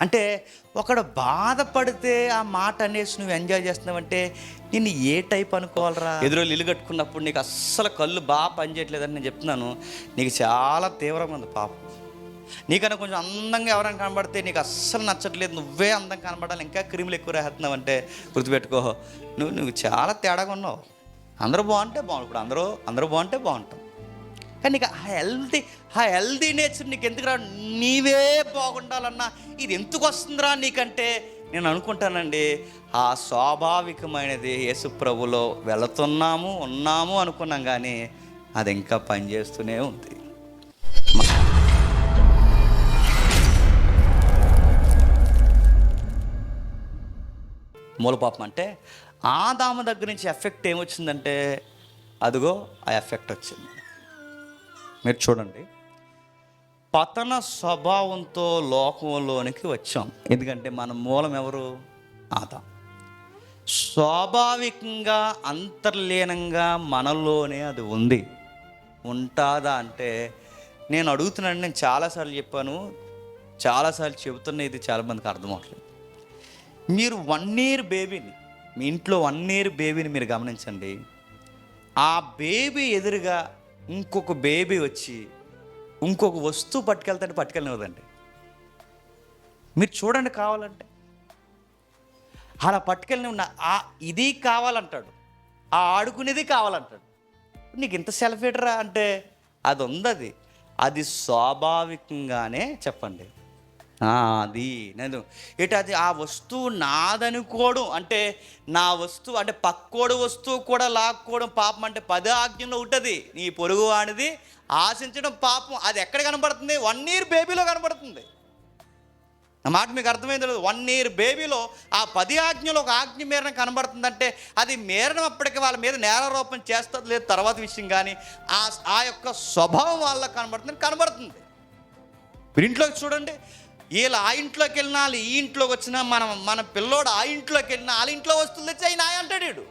అంటే ఒకడు బాధపడితే ఆ మాట అనేసి నువ్వు ఎంజాయ్ చేస్తున్నావంటే నిన్ను ఏ టైప్ అనుకోవాలరా? ఎదురు ఇల్లు కట్టుకున్నప్పుడు నీకు అస్సలు కళ్ళు బాగా పనిచేయట్లేదని నేను చెప్తున్నాను. నీకు చాలా తీవ్రంగా ఉంది పాపం. నీకన్నా కొంచెం అందంగా ఎవరైనా కనబడితే నీకు అస్సలు నచ్చట్లేదు. నువ్వే అందం కనబడాలి. ఇంకా క్రీములు ఎక్కువ రాస్తున్నావు అంటే గుర్తుపెట్టుకో. నువ్వు నువ్వు చాలా తేడాగా ఉన్నావు. అందరూ బాగుంటే బాగుంటుంది ఇప్పుడు అందరూ అందరూ బాగుంటే బాగుంటాం. కానీ నీకు ఆ హెల్తీ ఆ హెల్తీ నేచర్ నీకు ఎందుకురా? నీవే బాగుండాలన్నా ఇది ఎందుకు వస్తుందిరా నీకంటే? నేను అనుకుంటానండి ఆ స్వాభావికమైనది యేసుప్రభులో వెళుతున్నాము ఉన్నాము అనుకున్నాం కానీ అది ఇంకా పనిచేస్తూనే ఉంది. మూలపాపం అంటే ఆదాము దగ్గర నుంచి ఎఫెక్ట్ ఏమొచ్చిందంటే అదిగో ఆ ఎఫెక్ట్ వచ్చింది. మీరు చూడండి. పతన స్వభావంతో లోకంలోనికి వచ్చాం. ఎందుకంటే మన మూలం ఎవరు? ఆదా. స్వాభావికంగా అంతర్లీనంగా మనలోనే అది ఉంది. ఉంటుందా అంటే నేను అడుగుతున్నాను నేను చాలాసార్లు చెప్పాను. చాలాసార్లు చెబుతున్న ఇది చాలామందికి అర్థం అవట్లేదు. మీరు వన్ ఇయర్ బేబీని మీ ఇంట్లో వన్ ఇయర్ బేబీని మీరు గమనించండి. ఆ బేబీ ఎదురుగా ఇంకొక బేబీ వచ్చి ఇంకొక వస్తువు పట్టుకెళ్తాంటే పట్టుకెళ్ళనివ్వదండి. మీరు చూడండి కావాలంటే. అలా పట్టుకెళ్ళి ఉన్న ఆ ఇది కావాలంటాడు ఆ ఆడుకునేది కావాలంటాడు. నీకు ఇంత సెల్ఫీటరా అంటే అది ఉంది అది అది స్వాభావికంగానే చెప్పండి. అది నేను ఇటు అది ఆ వస్తువు నాదనుకోవడం అంటే నా వస్తువు అంటే పక్కోడు వస్తువు కూడా లాక్కోవడం పాపం అంటే పది ఆజ్ఞలో ఉంటుంది. నీ పొరుగు వాడిది ఆశించడం పాపం. అది ఎక్కడ కనబడుతుంది? వన్ ఇయర్ బేబీలో కనబడుతుంది. నా మాట మీకు అర్థమైంది లేదు? వన్ ఇయర్ బేబీలో ఆ పది ఆజ్ఞలో ఒక ఆజ్ఞ మేరన కనబడుతుందంటే అది మేరడం అప్పటికి వాళ్ళ మీద నేరారోపణ చేస్తుంది లేదు తర్వాత విషయం కానీ ఆ ఆ యొక్క స్వభావం వాళ్ళకి కనబడుతుంది కనబడుతుంది. మీరు ఇంట్లోకి చూడండి. వీళ్ళు ఆ ఇంట్లోకి వెళ్ళినా వాళ్ళు ఈ ఇంట్లోకి వచ్చినా మనం మన పిల్లోడు ఆ ఇంట్లోకి వెళ్ళినా వాళ్ళ ఇంట్లో వస్తువులు తెచ్చి ఆయన అంటాడు వీడు.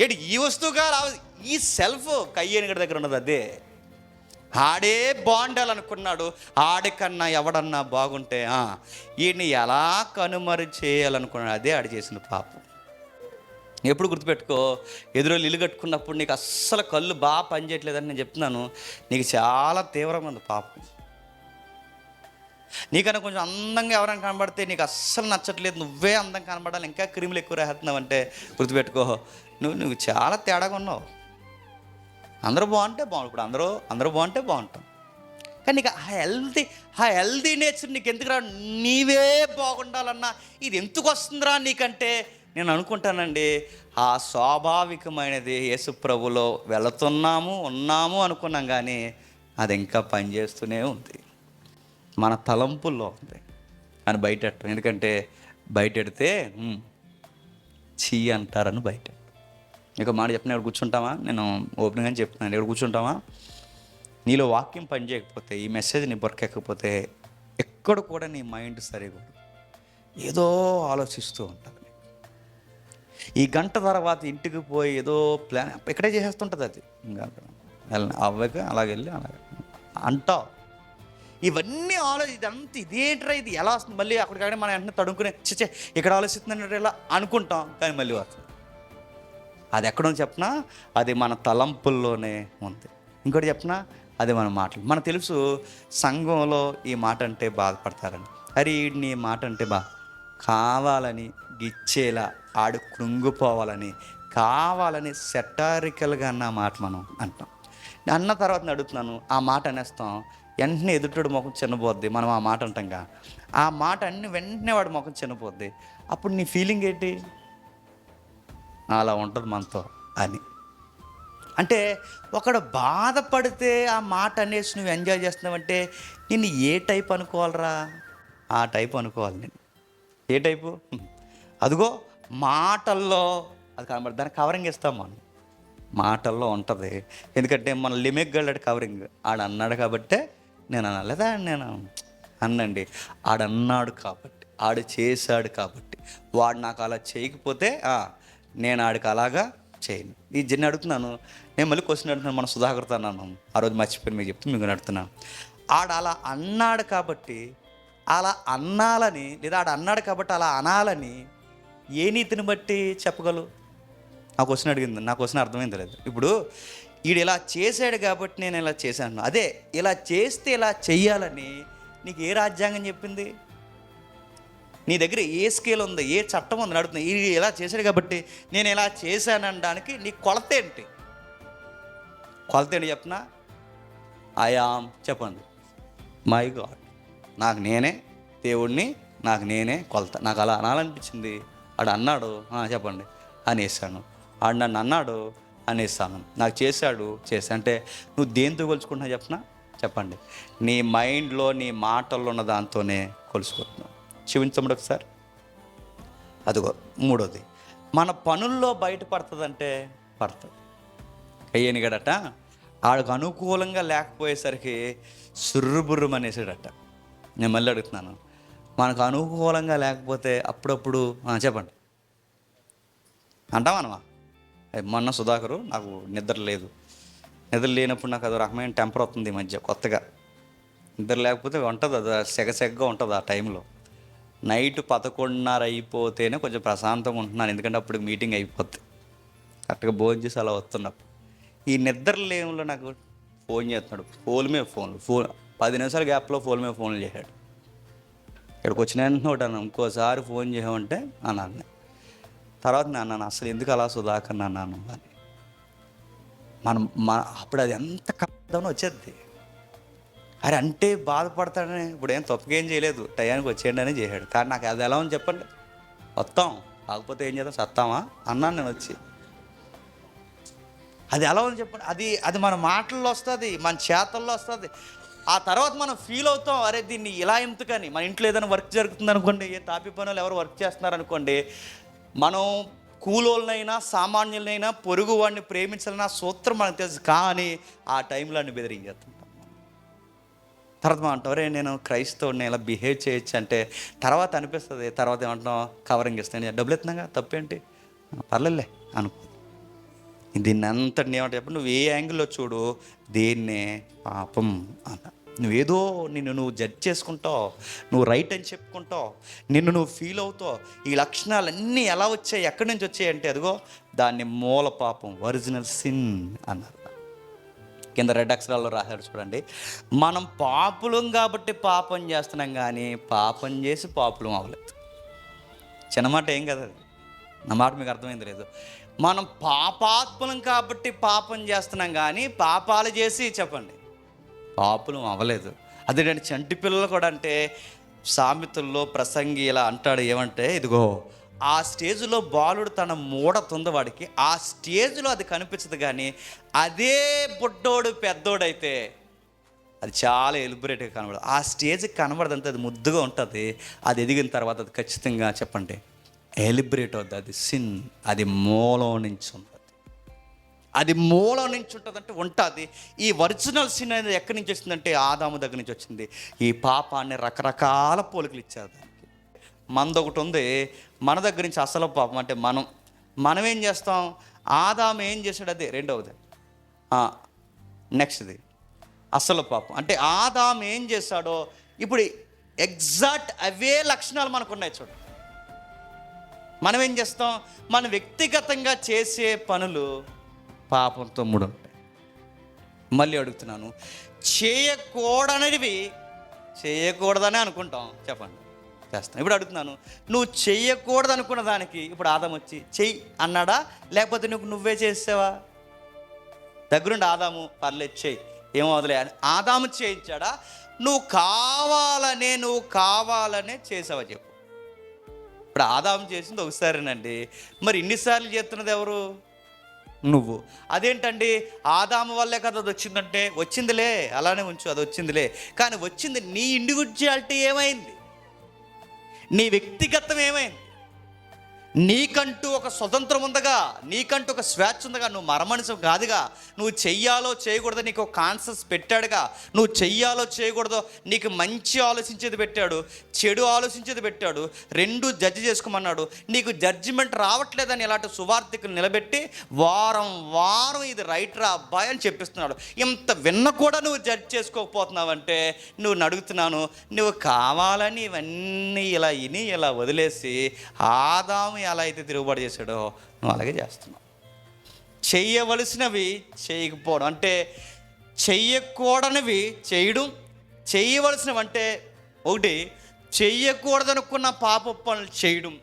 ఏడు ఈ వస్తువు కాదు ఈ సెల్ఫ్ కయ్యేనిగడి దగ్గర ఉన్నది అదే. ఆడే బాగుండాలనుకున్నాడు ఆడికన్నా ఎవడన్నా బాగుంటే ఆ, ఈయన్ని ఎలా కనుమరు చేయాలనుకున్నాడు అదే ఆడు చేసిన పాపం. ఎప్పుడు గుర్తుపెట్టుకో ఎదురు ఇల్లు కట్టుకున్నప్పుడు నీకు అస్సలు కళ్ళు బాగా పనిచేయట్లేదని నేను చెప్తున్నాను. నీకు చాలా తీవ్రంగా ఉంది పాపం. నీకన్నా కొంచెం అందంగా ఎవరైనా కనబడితే నీకు అస్సలు నచ్చట్లేదు నువ్వే అందం కనబడాలి ఇంకా క్రీములు ఎక్కువ రాస్తున్నావు అంటే గుర్తుపెట్టుకో. నువ్వు నువ్వు చాలా తేడాగా ఉన్నావు. అందరూ బాగుంటే బాగుండు ఇప్పుడు అందరూ అందరూ బాగుంటే బాగుంటాం. కానీ నీకు ఆ హెల్తీ ఆ హెల్దీ నేచర్ నీకు ఎందుకురా నీవే బాగుండాలన్నా ఇది ఎందుకు వస్తుందిరా నీకంటే? నేను అనుకుంటానండి ఆ స్వాభావికమైనది యేసుప్రభులో వెళుతున్నాము ఉన్నాము అనుకున్నాం కానీ అది ఇంకా పనిచేస్తూనే ఉంది. మన తలంపుల్లో ఉంది. అని బయట ఎందుకంటే బయటెడితే "ఉమ్, చీ అంటారని బయట ఇక మాట చెప్పిన ఇక్కడ కూర్చుంటామా నేను ఓపెన్గా చెప్తున్నాను ఇక్కడ కూర్చుంటామా నీలో వాక్యం పని చేయకపోతే ఈ మెసేజ్ నీ బొరకెక్కకపోతే ఎక్కడ కూడా నీ మైండ్ సరిగా ఏదో ఆలోచిస్తూ ఉంటుంది. ఈ గంట తర్వాత ఇంటికి పోయి ఏదో ప్లాన్ ఇక్కడే చేసేస్తుంటుంది అది. ఇంకా వెళ్ళిన. అవ్వక అలాగెళ్ళి వెళ్ళి అంటావు. ఇవన్నీ ఆలోచి ఇదంతా ఇదేంట్రా ఇది ఎలా వస్తుంది? మళ్ళీ అక్కడికి మనం వెంటనే తడుముకునే చిచ్చే ఇక్కడ ఆలోచిస్తుందంటే ఇలా అనుకుంటాం. కానీ మళ్ళీ వస్తుంది. అది ఎక్కడో చెప్పినా? అది మన తలంపుల్లోనే ఉంది. ఇంకోటి చెప్పినా? అది మన మాటలు. మనకు తెలుసు సంఘంలో ఈ మాట అంటే బాధపడతారని. అరే వీడిని ఈ మాట అంటే బా కావాలని గిచ్చేలా ఆడు కృంగిపోవాలని కావాలని సెటారికల్గా అన్న మాట మనం అంటాం. అన్న తర్వాత అడుగుతున్నాను ఆ మాట అనేస్తాం వెంటనే ఎదుటోడు ముఖం చిన్నపోద్ది మనం ఆ మాట అంటాంగా. ఆ మాట అన్ని వెంటనే వాడి ముఖం చిన్నపోద్ది అప్పుడు నీ ఫీలింగ్ ఏంటి? అలా ఉంటుంది మనతో అని. అంటే ఒకడు బాధపడితే ఆ మాట అనేసి నువ్వు ఎంజాయ్ చేస్తున్నావంటే నిన్ను ఏ టైప్ అనుకోవాలరా? ఆ టైప్ అనుకోవాలి నేను. ఏ టైపు అదిగో మాటల్లో అది కనబడి దానికి కవరింగ్ ఇస్తాం మనం. మాటల్లో ఉంటుంది. ఎందుకంటే మన లిమిక్ గళ్ళాడు కవరింగ్ ఆడు అన్నాడు కాబట్టే నేను అన్నా లేదా నేను అన్నండి. ఆడన్నాడు కాబట్టి ఆడు చేశాడు కాబట్టి. వాడు నాకు అలా చేయకపోతే నేను ఆడికి అలాగా చేయను. ఈ జిన్ని అడుగుతున్నాను. నేను మళ్ళీ క్వశ్చన్ అడుగుతున్నాను మన సుధాకర్తో అన్నాను. ఆ రోజు మర్చిపోయి మీకు చెప్తే మీకు అడుగుతున్నాను. ఆడు అలా అన్నాడు కాబట్టి అలా అన్నాలని లేదా ఆడు అన్నాడు కాబట్టి అలా అనాలని ఏ నీతిని బట్టి చెప్పగలవు? నా క్వశ్చన్ అడిగింది. నా క్వశ్చన్ అర్థమైంది లేదు. ఇప్పుడు వీడు ఇలా చేశాడు కాబట్టి నేను ఇలా చేశాను. అదే ఇలా చేస్తే ఇలా చెయ్యాలని నీకు ఏ రాజ్యాంగం చెప్పింది? నీ దగ్గర ఏ స్కేల్ ఉంది? ఏ చట్టం ఉంది? నడుతుంది ఇది ఇలా చేశాడు కాబట్టి నేను ఇలా చేశానడానికి నీ కొలత ఏంటి? కొలత ఏంటి చెప్పనా? ఆయామ్ చెప్పండి. మై గాడ్ నాకు నేనే దేవుణ్ణి నాకు నేనే కొలత. నాకు అలా అనాలనిపించింది. ఆడు అన్నాడు చెప్పండి. అనేసాను. ఆడు నన్ను అన్నాడు అనేసాను నాకు చేశాడు చేశా. అంటే నువ్వు దేంతో కొలుచుకుంటున్నా చెప్పనా? చెప్పండి. నీ మైండ్లో నీ మాటల్లో ఉన్న దాంతోనే కొలుసుకుంటున్నావు చూపించండి ఒకసారి. అదిగో మూడోది. మన పనుల్లో బయటపడుతుందంటే పడుతుంది. అయ్యనిగడట ఆడకు అనుకూలంగా లేకపోయేసరికి సుర్రుబుర్రం అనేసాడట నేను మళ్ళీ అడుగుతున్నాను. మనకు అనుకూలంగా లేకపోతే అప్పుడప్పుడు చెప్పండి. అంటామనమా మొన్న సుధాకరు నాకు నిద్ర లేదు. నిద్ర లేనప్పుడు నాకు అదో రకమైన టెంపర్ వస్తుంది ఈ మధ్య కొత్తగా. నిద్ర లేకపోతే ఉంటుంది అది సెగసెగగా ఉంటుంది ఆ టైంలో. నైట్ పదకొండున్నర అయిపోతేనే కొంచెం ప్రశాంతంగా ఉంటున్నాను ఎందుకంటే అప్పుడు మీటింగ్ అయిపోద్ది. కరెక్ట్గా భోజనం చేసి అలా వస్తున్నప్పుడు. ఈ నిద్ర లేవులో నాకు ఫోన్ చేస్తున్నాడు. ఫోన్ మీద ఫోన్ ఫోన్ పది నిమిషాల గ్యాప్లో ఫోన్ మీద ఫోన్లు చేశాడు. ఇక్కడికి వచ్చిన వెంటనే ఒకటి ఇంకోసారి ఫోన్ చేయమంటే అన్నాను తర్వాత నాన్న అసలు ఎందుకు అలా సుధాకర్ అన్నాను అని మనం మన అప్పుడు అది ఎంత కష్టం వచ్చేది. అరే అంటే బాధపడతాడని ఇప్పుడు ఏం తప్పకేం చేయలేదు. టయానికి వచ్చేయండి అని చేశాడు. కానీ నాకు అది ఎలా ఉంది చెప్పండి. వస్తాం. కాకపోతే ఏం చేద్దాం? సత్తామా? అన్నాను నేను వచ్చి. అది ఎలా ఉంది చెప్పండి? అది అది మన మాటల్లో వస్తుంది మన చేతల్లో వస్తుంది. ఆ తర్వాత మనం ఫీల్ అవుతాం. అరే దీన్ని ఇలా ఎందుకని? మన ఇంట్లో ఏదైనా వర్క్ జరుగుతుంది అనుకోండి ఏ తాపి పనులు ఎవరు వర్క్ చేస్తున్నారు అనుకోండి మనం కూలోళ్ళనైనా సామాన్యులనైనా పొరుగు వాడిని ప్రేమించాలన్న సూత్రం మనకు తెలుసు. కానీ ఆ టైంలో అన్ని బెదిరించేస్తుంటాం తర్వాత మనం అంటాం "ఒరేయ్, నేను క్రైస్తవుడిని ఇలా బిహేవ్ చేయొచ్చు అంటే తర్వాత అనిపిస్తుంది. తర్వాత ఏమంటున్నాం కవరింగ్ ఇస్తాను. డబ్బులు ఎత్తున్నాగా తప్పేంటి? పర్లేదులే అనుకో. దీన్ని అంతటిని ఏమంటే చెప్పండి నువ్వు ఏ యాంగిల్లో చూడు దేన్నే పాపం అన్న నువ్వేదో నిన్ను నువ్వు జడ్జ్ చేసుకుంటావు నువ్వు రైట్ అని చెప్పుకుంటావు నిన్ను నువ్వు ఫీల్ అవుతావు ఈ లక్షణాలన్నీ ఎలా వచ్చాయి ఎక్కడి నుంచి వచ్చాయి అంటే అదిగో దాన్ని మూల పాపం ఒరిజినల్ సిన్ అన్నారు. కింద రెడ్ అక్షరాల్లో రాశారు చూడండి. మనం పాపులం కాబట్టి పాపం చేస్తున్నాం కానీ పాపం చేసి పాపులం అవ్వలేదు. చిన్న మాట ఏం కదా అది? నా మాట మీకు అర్థమైంది లేదు. మనం పాపాత్మలం కాబట్టి పాపం చేస్తున్నాం కానీ పాపాలు చేసి చెప్పండి. పాపులం అవ్వలేదు. అదేంటంటే చంటి పిల్లలు కూడా అంటే సామెతల్లో ప్రసంగి ఇలా అంటాడు ఏమంటే ఇదిగో ఆ స్టేజ్లో బాలుడు తన మూడతుంది వాడికి ఆ స్టేజ్లో అది కనిపించదు కానీ అదే బుడ్డోడు పెద్దోడైతే అది చాలా ఎలిబరేట్గా కనబడదు. ఆ స్టేజ్ కనబడదంటే అది ముద్దుగా ఉంటుంది. అది ఎదిగిన తర్వాత అది ఖచ్చితంగా చెప్పండి ఎలిబరేట్ అవుతుంది అది సిన్ అది మూలం నుంచి ఉంది. అది మూలం నుంచి ఉంటుందంటే ఉంటుంది. ఈ ఒరిజినల్ సిన్ అనేది ఎక్కడి నుంచి వచ్చిందంటే ఆదాము దగ్గర నుంచి వచ్చింది. ఈ పాపాన్ని రకరకాల పోలికలు ఇచ్చారు దానికి. మనది ఒకటి ఉంది. మన దగ్గర నుంచి అసలు పాపం అంటే మనం మనం ఏం చేస్తాం? ఆదాము ఏం చేశాడు అదే? రెండవది. నెక్స్ట్ది. అసలు పాపం. అంటే ఆదాం ఏం చేశాడో ఇప్పుడు ఎగ్జాక్ట్ అవే లక్షణాలు మనకు ఉన్నాయి చూడండి మనం ఏం చేస్తాం? మన వ్యక్తిగతంగా చేసే పనులు పాపంతో ముడి ఉంటాయి మళ్ళీ అడుగుతున్నాను చేయకూడనివి చేయకూడదని అనుకుంటాం. చెప్పండి. చేస్తాను. ఇప్పుడు అడుగుతున్నాను నువ్వు చెయ్యకూడదు అనుకున్న దానికి ఇప్పుడు ఆదాం వచ్చి చెయ్యి అన్నాడా? లేకపోతే నువ్వు నువ్వే చేసావా దగ్గరుండి ఆదాము పర్లేదు చెయ్యి. ఏమో వదిలే అని. ఆదాము చేయించాడా? నువ్వు కావాలనే నువ్వు కావాలనే చేసావా చెప్పు. ఇప్పుడు ఆదాము చేసింది ఒకసారేనండి. మరి ఇన్నిసార్లు చేస్తున్నది ఎవరు? నువ్వు. అదేంటండి? ఆదాము వల్లే కదా అది వచ్చిందంటే వచ్చిందిలే అలానే ఉంచు అది వచ్చిందిలే. కానీ వచ్చింది నీ ఇండివిజువాలిటీ ఏమైంది? నీ వ్యక్తిగతం ఏమైంది? నీకంటూ ఒక స్వతంత్రం ఉందగా నీకంటూ ఒక స్వేచ్ఛ ఉందగా నువ్వు మరమనిషం కాదుగా. నువ్వు చెయ్యాలో చేయకూడదు నీకు ఒక కాన్సెస్ పెట్టాడుగా. నువ్వు చెయ్యాలో చేయకూడదో నీకు మంచి ఆలోచించేది పెట్టాడు చెడు ఆలోచించేది పెట్టాడు రెండు జడ్జి చేసుకోమన్నాడు. నీకు జడ్జిమెంట్ రావట్లేదని ఇలాంటి సువార్థికులు నిలబెట్టి వారం వారం ఇది రైట్ రా అబ్బాయి అని చెప్పిస్తున్నాడు. ఇంత విన్న కూడా నువ్వు జడ్జ్ చేసుకోకపోతున్నావంటే నువ్వు అడుగుతున్నాను నువ్వు కావాలని ఇవన్నీ ఇలా ఇని ఇలా వదిలేసి ఆదాము అలా అయితే తిరుగుబాటు చేశాడో? నువ్వు అలాగే చేస్తున్నావు. చెయ్యవలసినవి చేయకపోవడం. అంటే చెయ్యకూడనివి చేయడం చేయవలసినవి అంటే ఒకటి చెయ్యకూడదనుకున్న పాప పనులు చేయడం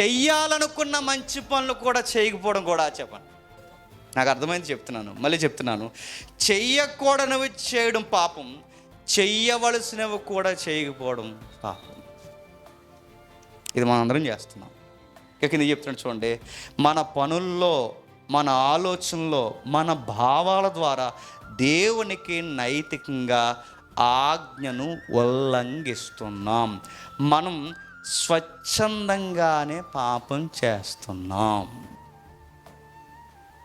చెయ్యాలనుకున్న మంచి పనులు కూడా చేయకపోవడం కూడా చెప్పండి నాకు అర్థమైంది చెప్తున్నాను మళ్ళీ చెప్తున్నాను. చెయ్యకూడనివి చేయడం పాపం చెయ్యవలసినవి కూడా చేయకపోవడం పాపం. ఇది మనం అందరం చేస్తున్నాం. ఇక కింద చెప్తున్నాడు చూడండి. మన పనుల్లో మన ఆలోచనలో మన భావాల ద్వారా దేవునికి నైతికంగా ఆజ్ఞను ఉల్లంఘిస్తున్నాం. మనం స్వచ్ఛందంగానే పాపం చేస్తున్నాం.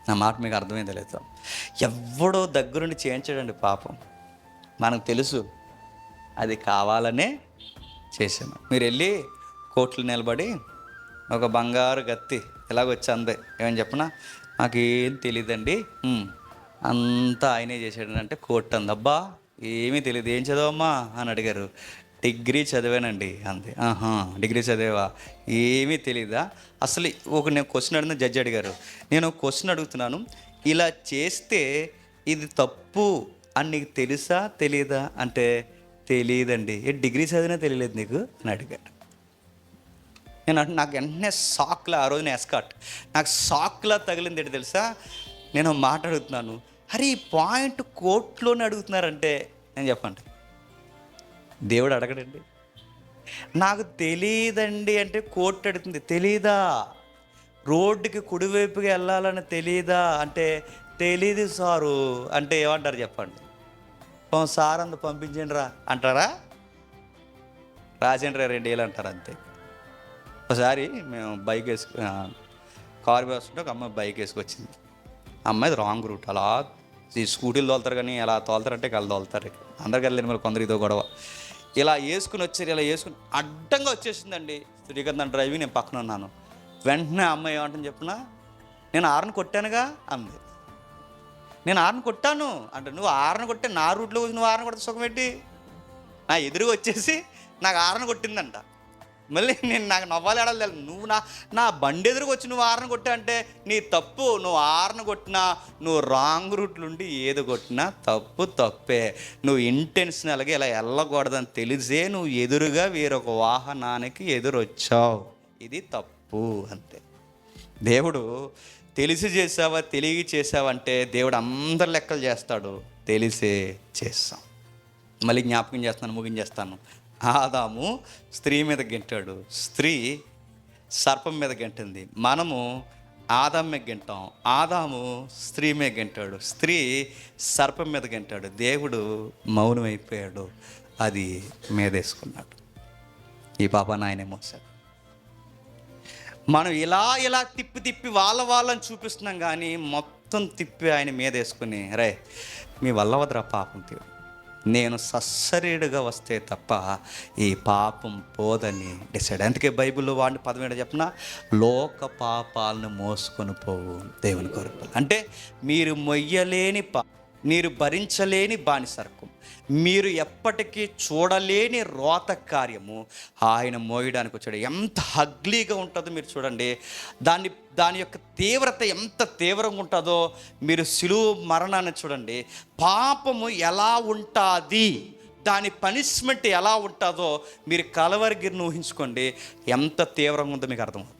నా మాట మీకు అర్థమైంది లేదు. ఎవడో దగ్గరుండి చేయించడండి పాపం. మనకు తెలుసు అది కావాలనే చేశాను. మీరు వెళ్ళి కోట్లు నిలబడి ఒక బంగారు గత్తి ఇలాగొచ్చి అందే ఏమని చెప్పనా? నాకేం తెలియదండి అంతా ఆయనే చేశాడు అంటే కోర్టు అంది అబ్బా ఏమీ తెలియదు ఏం చదవమ్మా అని అడిగారు. డిగ్రీ చదివానండి అంది ఆహా డిగ్రీ చదివా ఏమీ తెలీదా? అసలు ఒక నేను క్వశ్చన్ అడిగిన జడ్జి అడిగారు. నేను క్వశ్చన్ అడుగుతున్నాను. ఇలా చేస్తే ఇది తప్పు అని నీకు తెలుసా తెలియదా అంటే తెలియదండి ఏ డిగ్రీ చదివినా తెలియలేదు నీకు? అని అడిగాడు. నేను అంటే నాకు వెంటనే షాక్లో ఆ రోజున ఎస్కాట్ నాకు షాక్లా తగిలింది ఏంటి తెలుసా? నేను మాట్లాడుతున్నాను మాట అడుగుతున్నాను. అరే ఈ పాయింట్ కోర్టులోనే అడుగుతున్నారంటే నేను చెప్పండి. దేవుడు అడగడండి. నాకు తెలియదండి అంటే కోర్టు అడుగుతుంది. తెలీదా? రోడ్డుకి కుడివైపుకి వెళ్ళాలని తెలీదా? అంటే తెలీదు సారు. అంటే ఏమంటారు చెప్పండి? సార్ అందు పంపించండి రా అంటారా? రాజేంద్ర రెండు వేలు అంటారు అంతే. ఒకసారి మేము బైక్ వేసుకు కార్ కారు వేస్తుంటే ఒక అమ్మాయి బైక్ వేసుకొచ్చింది. అమ్మాయి రాంగ్ రూట్ అలా ఈ స్కూటీలు తోలుతారు కానీ ఎలా తోలుతారంటే కళ్ళు తోలుతారు. అందరికి వెళ్ళిన మరి కొందరు గొడవ. ఇలా వేసుకుని వచ్చారు ఇలా వేసుకుని అడ్డంగా వచ్చేసిందండి. శ్రీకాంత్ డ్రైవింగ్ నేను పక్కన ఉన్నాను. వెంటనే అమ్మాయి ఏమంటని చెప్పిన? నేను ఆరుని కొట్టానుగా? అంది. నేను ఆరుని కొట్టాను. అంటే నువ్వు ఆరుని కొట్టే నా రూట్లో నువ్వు ఆరుని కొడితే సుఖం పెట్టి నా ఎదురుగా వచ్చేసి నాకు ఆరన కొట్టిందంట. మళ్ళీ నేను నాకు నవ్వాలి ఆడాలి నువ్వు నా నా బండి ఎదురుకు వచ్చి నువ్వు ఆరను కొట్టా అంటే నీ తప్పు. నువ్వు ఆరన కొట్టినా నువ్వు రాంగ్ రూట్లుండి ఏది కొట్టినా తప్పు తప్పే. నువ్వు ఇంటెన్షనల్గా ఇలా వెళ్ళకూడదని తెలిసే నువ్వు ఎదురుగా వేరొక వాహనానికి ఎదురొచ్చావు. ఇది తప్పు అంతే. దేవుడు తెలిసి చేసావా తెలియ చేసావంటే దేవుడు అందరి లెక్కలు చేస్తాడు. తెలిసే చేస్తాం. మళ్ళీ జ్ఞాపకం చేస్తాను ముగించేస్తాను. ఆదాము స్త్రీ మీద గెంటాడు. స్త్రీ సర్పం మీద గెంటింది. మనము ఆదాం మీద గెంటాం. ఆదాము స్త్రీ మీద గెంటాడు. స్త్రీ సర్పం మీద గెంటాడు. దేవుడు మౌనమైపోయాడు. అది మీదేసుకున్నాడు. ఈ పాపాన్ని నాయనే మోసాడు. మనం ఇలా ఇలా తిప్పి తిప్పి వాళ్ళ వాళ్ళని చూపిస్తున్నాం కానీ మొత్తం తిప్పి ఆయన మీదేసుకుని రే మీ వల్ల వదరా పాపం తీరు. నేను సస్సరీడుగా వస్తే తప్ప ఈ పాపం పోదని డిసైడ్. అందుకే బైబిల్లో వాడిని పదం ఏంటో చెప్పిన? లోక పాపాలను మోసుకొని పోవు దేవుని కొరకు. అంటే మీరు మొయ్యలేని పా మీరు భరించలేని బానిసరకం. మీరు ఎప్పటికీ చూడలేని రోత కార్యము. ఆయన మోయడానికి వచ్చాడు. ఎంత హగ్లీగా ఉంటుందో మీరు చూడండి. దాన్ని దాని యొక్క తీవ్రత ఎంత తీవ్రంగా ఉంటుందో మీరు సిలువ మరణాన్ని చూడండి. పాపము ఎలా ఉంటుంది? దాని పనిష్మెంట్ ఎలా ఉంటుందో మీరు కలవరిగిరిని ఊహించుకోండి. ఎంత తీవ్రంగా ఉందో మీకు అర్థమవుతుంది.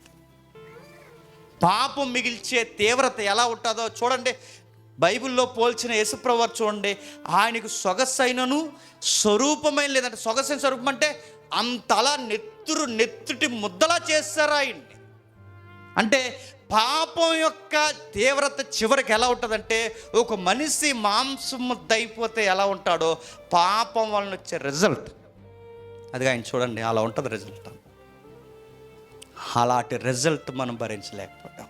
పాపం మిగిల్చే తీవ్రత ఎలా ఉంటుందో చూడండి. బైబిల్లో పోల్చిన యేసుప్రభు చూడండి ఆయనకు సొగసైనను స్వరూపమైన లేదంటే సొగసైన స్వరూపం అంటే అంతలా నెత్తురు నెత్తుటి ముద్దలా చేస్తారు ఆయన్ని. అంటే పాపం యొక్క తీవ్రత చివరికి ఎలా ఉంటుందంటే ఒక మనిషి మాంసం ముద్దయిపోతే ఎలా ఉంటాడో పాపం వలన వచ్చే రిజల్ట్. అది ఆయన చూడండి అలా ఉంటుంది రిజల్ట్. అలాంటి రిజల్ట్ మనం భరించలేకపోతాం